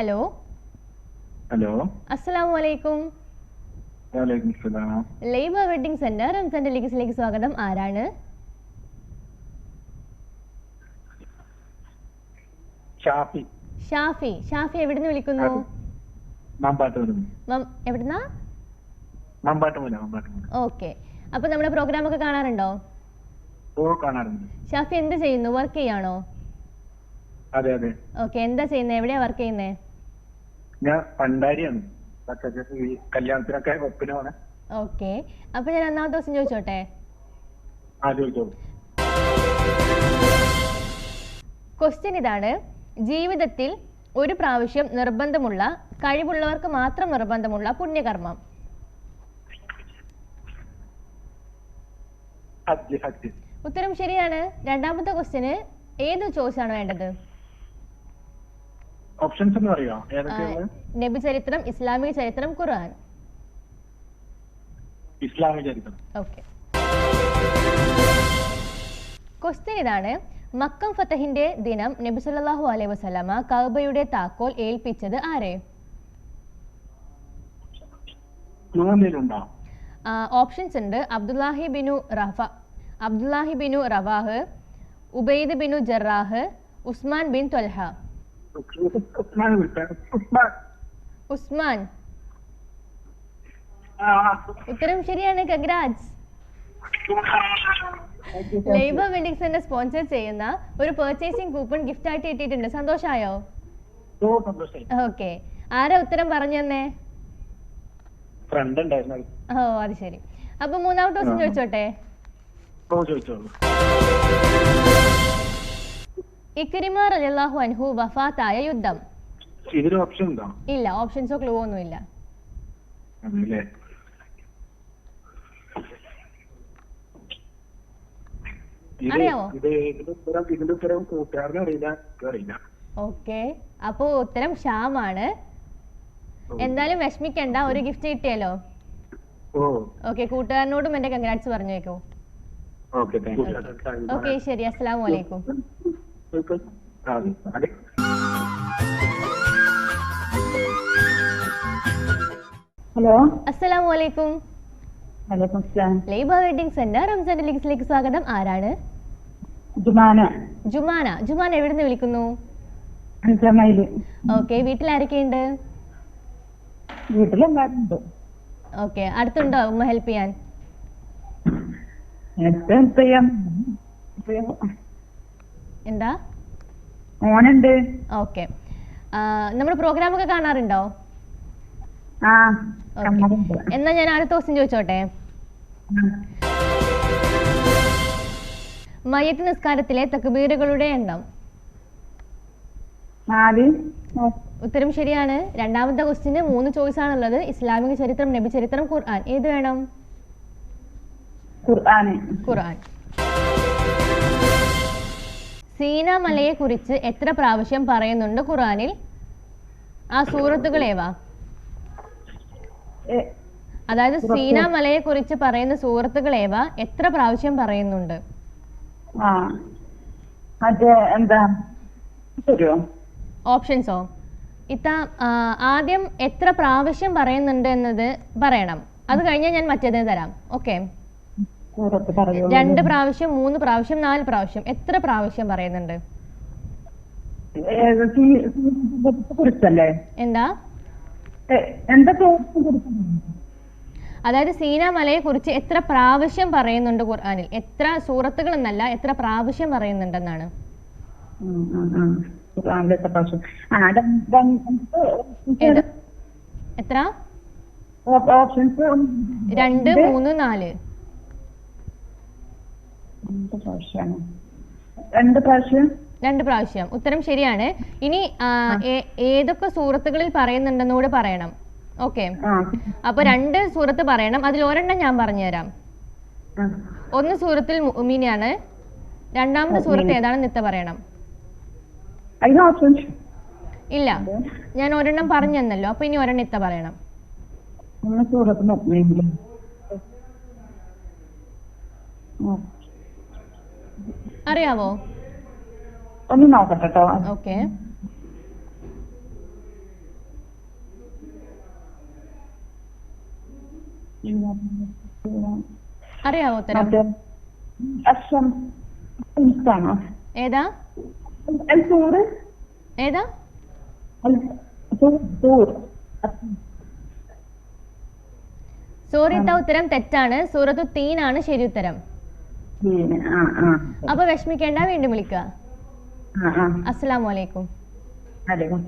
Hello. Hello. അസ്സലാമു അലൈക്കും ലേബർ വെഡിങ് സെന്റർ റംസാന്റെ ലിഗസിലേക്ക് സ്വാഗതം. ആരാണ്? ഷാഫി. ഷാഫി. ഷാഫി എവിടുന്ന് വിളിക്കുന്നു? എവിടുന്നാ? ഓക്കെ. അപ്പൊ നമ്മുടെ പ്രോഗ്രാം ഒക്കെ കാണാറുണ്ടോ? ഷാഫി എന്ത് ചെയ്യുന്നു? വർക്ക് ചെയ്യാണോ? അതെ അതെ. ഓക്കെ എന്താ ചെയ്യുന്നത് എവിടെയാ വർക്ക് ചെയ്യുന്നത് ഞാൻ പണ്ടാരിയാണ്. കല്യാണത്തിനൊക്കെ ഒപ്പിന് പോണേ ഓക്കെ. അപ്പൊ ഞാൻ ഒന്നാമത്തെ ദിവസം ചോദിച്ചോട്ടെ? ആ ചോദിച്ചോളൂ. ക്വസ്റ്റ്യൻ ഇതാണ്. ജീവിതത്തിൽ ഒരു പ്രാവശ്യം നിർബന്ധമുള്ള കഴിവുള്ളവർക്ക് മാത്രം നിർബന്ധമുള്ള പുണ്യകർമ്മം. ഉത്തരം ശരിയാണ്. രണ്ടാമത്തെ ക്വസ്റ്റ്യന് ഏത് ചോയ്സ് ആണ് വേണ്ടത്? ഓപ്ഷൻസ് എന്ന് അറിയോ ഏതൊക്കെയാണ് നബി ചരിത്രം ഇസ്ലാമിക ചരിത്രം ഖുർആൻ. ഇസ്ലാമിക ചരിത്രം. ഓക്കെ. ക്വസ്റ്റ്യൻ ഇതാണ്. മക്കം ഫത്തഹിന്റെ ദിനം നബി സല്ലല്ലാഹു അലൈഹി വസല്ലമ കഅബയുടെ താക്കോൽ ഏൽപ്പിച്ചത് ആരെ? ഓപ്ഷൻസ് ഉണ്ട്? Abdullahi bin Rafa Abdullahi bin Rawah Ubaid bin Jarrah Usman bin Talha Usman Usman Usman ഉത്തരം ശരിയാണ് കഗ്രാജ് ലേബർ സെന്റർ സ്പോൺസർ ചെയ്യുന്ന ഒരു പർച്ചേസിംഗ് കൂപ്പൺ ഗിഫ്റ്റ് ആയിട്ട് കിട്ടിയിട്ടുണ്ട്. സന്തോഷമായോ ഓക്കെ ആരാ ഉത്തരം പറഞ്ഞു തന്നെ ഓ അത് ശരി. അപ്പൊ മൂന്നാമത്തെ ദിവസം. ചോദിച്ചോട്ടെ? ചോദിച്ചോളൂ. ഇക്രിമ റളിയല്ലാഹു അൻഹു വഫാത്തായ യുദ്ധം. ഇതിന് ഓപ്ഷൻ ഉണ്ടോ? ഇല്ല ഓപ്ഷൻസോ ക്ലൂ ഒന്നും ഇല്ല. അറിയാമോ? ഇത് ഇതിന്റെ ഉത്തരം കൂട്ടുകാരനെ അറിയില്ല അറിയില്ല. ഓക്കെ. അപ്പോ ഉത്തരം ഷ്യാമാണ് എന്തായാലും വിഷമിക്കണ്ട ഒരു ഗിഫ്റ്റ് കിട്ടിയല്ലോ. ഓക്കെ കൂട്ടുകാരനോടും എന്റെ കൺഗ്രാറ്റ്സ് പറഞ്ഞേക്കോ. ഓക്കെ ശരി. അസ്സലാമു അലൈക്കും. അതെ ഹലോ. അസ്സലാമു അലൈക്കും വലൈക്കും ലേബർ ലേബ വെഡിങ് സെന്റർ റംസാൻ ലിങ്സിലേക്ക് സ്വാഗതം. ആരാണ്? ജുമാന. ജുമാന. ജുമാന എവിടുന്ന് വിളിക്കുന്നു? അഞ്ചാം മൈൽ ഓക്കെ വീട്ടിൽ ആരൊക്കെയുണ്ട് ഉണ്ട് ഓക്കെ അടുത്തുണ്ടോ ഉമ്മ ഹെൽപ്പ് ചെയ്യാൻ? നേരത്തെ help ചെയ്യാം. എന്താ? മോനുണ്ട്. ഓക്കെ. നമ്മുടെ പ്രോഗ്രാം ഒക്കെ കാണാറുണ്ടോ? എന്നാ ഞാൻ അടുത്ത ദിവസം ചോദിച്ചോട്ടെ? മയ്യത്ത് നിസ്കാരത്തിലെ തക്ബീറുകളുടെ എണ്ണം. ഉത്തരം ശരിയാണ്. രണ്ടാമത്തെ ക്വസ്റ്റിന് മൂന്ന് ചോയ്സ് ആണുള്ളത്. ഇസ്ലാമിക ചരിത്രം നബി ചരിത്രം ഖുർആൻ. ഏത് വേണം? ഖുർആൻ ഖുർആൻ. സീന മലയെ കുറിച്ച് എത്ര പ്രാവശ്യം പറയുന്നുണ്ട് ഖുറാനിൽ ആ സൂറത്തുകൾ ഏവാ? അതായത് സീന മലയെ കുറിച്ച് പറയുന്ന സൂറത്തുകൾ ഏവ? എത്ര പ്രാവശ്യം പറയുന്നുണ്ട്? ഓപ്ഷൻസോ? ഇത്ത ആദ്യം എത്ര പ്രാവശ്യം പറയുന്നുണ്ട് എന്നത് പറയണം. അത് കഴിഞ്ഞാൽ ഞാൻ മറ്റേത് തരാം. ഓക്കെ. രണ്ട് പ്രാവശ്യം മൂന്ന് പ്രാവശ്യം നാല് പ്രാവശ്യം എത്ര പ്രാവശ്യം പറയുന്നുണ്ട്? എന്താ? അതായത് സീന മലയെ കുറിച്ച് എത്ര പ്രാവശ്യം പറയുന്നുണ്ട് ഖുർആനിൽ? എത്ര സൂറത്തുകൾ എന്നല്ല എത്ര പ്രാവശ്യം പറയുന്നുണ്ടെന്നാണ്? എത്ര ഓപ്ഷൻസ് രണ്ട്. മൂന്ന് നാല്. രണ്ട് പ്രാവശ്യമാണ് രണ്ട് പ്രാവശ്യം? രണ്ട് പ്രാവശ്യം. ഉത്തരം ശരിയാണ്. ഇനി ഏതൊക്കെ സൂറത്തുകളിൽ പറയുന്നുണ്ടെന്ന് കൂടെ പറയണം. ഓക്കെ. അപ്പൊ രണ്ട് സൂറത്ത് പറയണം. അതിൽ ഒരെണ്ണം ഞാൻ പറഞ്ഞുതരാം. ഒന്ന് സൂറത്തിൽ മുഅ്മിനാണ്. രണ്ടാമത്തെ സൂറത്ത് ഏതാണെന്ന് നിത്ത പറയണം. ഇല്ല. ഞാൻ ഒരെണ്ണം പറഞ്ഞു തന്നല്ലോ അപ്പൊ ഇനി ഒരെണ്ണം ഇത്ത പറയണം. സൂറത്ത് നോക്കുന്നെങ്കിലും അറിയാവോ? ഒന്ന് നോക്കട്ടെ ഓക്കെ. അറിയാവോ ഉത്തരം? ഏതാ? ഏതാ? സൂറിത്ത ഉത്തരം തെറ്റാണ്. സൂറത്തു തീനാണ് ശരി ഉത്തരം. അപ്പൊ വിഷമിക്കേണ്ട വീണ്ടും വിളിക്കുക അസ്സലാമു അലൈക്കും വലൈക്കും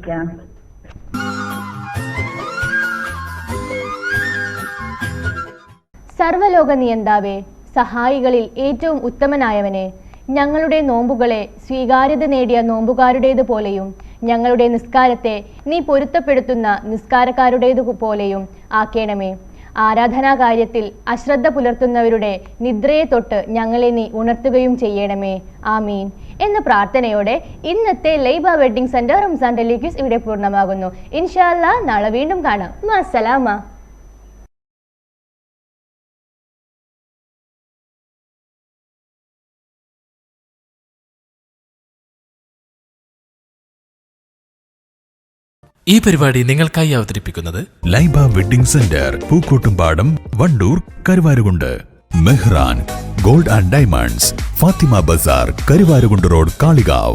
സർവലോക നിയന്താവേ സഹായികളിൽ ഏറ്റവും ഉത്തമനായവനെ ഞങ്ങളുടെ നോമ്പുകളെ സ്വീകാര്യത നേടിയ നോമ്പുകാരുടേതുപോലെയും ഞങ്ങളുടെ നിസ്കാരത്തെ നീ പൊരുത്തപ്പെടുത്തുന്ന നിസ്കാരക്കാരുടേതുപോലെയും ആക്കേണമേ. ആരാധനാ കാര്യത്തിൽ അശ്രദ്ധ പുലർത്തുന്നവരുടെ നിദ്രയെ തൊട്ട് ഞങ്ങളെ നീ ഉണർത്തുകയും ചെയ്യണമേ. ആമീൻ. എന്ന പ്രാർത്ഥനയോടെ ഇന്നത്തെ ലൈബ വെഡ്ഡിംഗ് സെന്റർ റംസാൻ ടെലിക്യൂസ് ഇവിടെ പൂർണമാകുന്നു. ഇൻഷാല്ല നാളെ വീണ്ടും കാണാം. മസലാമ ഈ പരിപാടി നിങ്ങൾക്കായി അവതരിപ്പിക്കുന്നത് Laiba wedding centre Pookkottumpadam Wandoor Karuvarakundu. Mehran gold and diamonds Fathima Bazaar Karuvarakundu road Kalikavu.